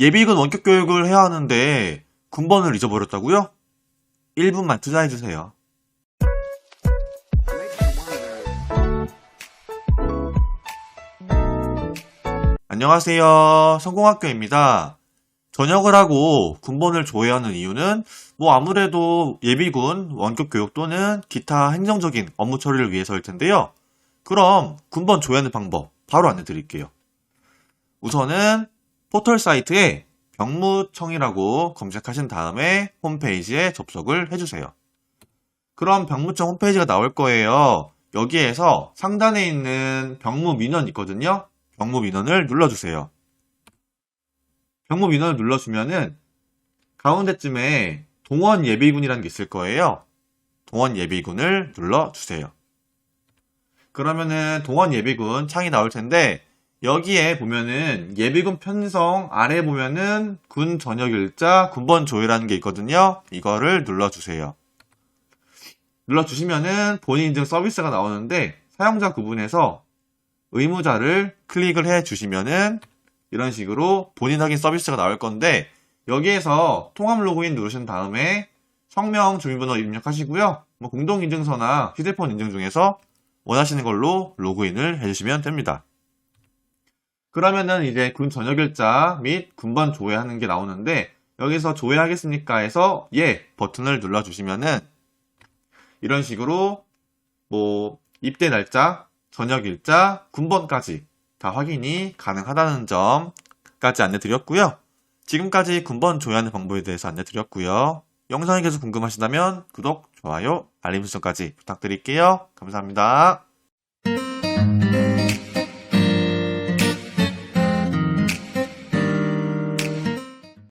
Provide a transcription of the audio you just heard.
예비군 원격 교육을 해야 하는데 군번을 잊어버렸다고요? 1분만 투자해주세요. 안녕하세요. 성공학교입니다. 전역을 하고 군번을 조회하는 이유는 뭐 아무래도 예비군 원격 교육 또는 기타 행정적인 업무 처리를 위해서일 텐데요. 그럼 군번 조회하는 방법 바로 안내 드릴게요. 우선은 포털 사이트에 병무청이라고 검색하신 다음에 홈페이지에 접속을 해주세요. 그럼 병무청 홈페이지가 나올 거예요. 여기에서 상단에 있는 병무 민원 있거든요. 병무 민원을 눌러주세요. 병무 민원을 눌러주면은 가운데쯤에 동원 예비군이라는 게 있을 거예요. 동원 예비군을 눌러주세요. 그러면은 동원 예비군 창이 나올 텐데 여기에 보면은 예비군 편성 아래 보면은 군 전역 일자 군번 조회라는 게 있거든요. 이거를 눌러주세요. 눌러주시면은 본인 인증 서비스가 나오는데 사용자 구분에서 의무자를 클릭을 해 주시면은 이런 식으로 본인 확인 서비스가 나올 건데 여기에서 통합 로그인 누르신 다음에 성명 주민번호 입력하시고요. 뭐 공동인증서나 휴대폰 인증 중에서 원하시는 걸로 로그인을 해주시면 됩니다. 그러면은 이제 군 전역일자 및 군번 조회하는 게 나오는데 여기서 조회하겠습니까 해서 예 버튼을 눌러주시면은 이런 식으로 뭐 입대 날짜, 전역일자, 군번까지 다 확인이 가능하다는 점까지 안내드렸고요. 지금까지 군번 조회하는 방법에 대해서 안내드렸고요. 영상이 계속 궁금하시다면 구독, 좋아요, 알림 설정까지 부탁드릴게요. 감사합니다.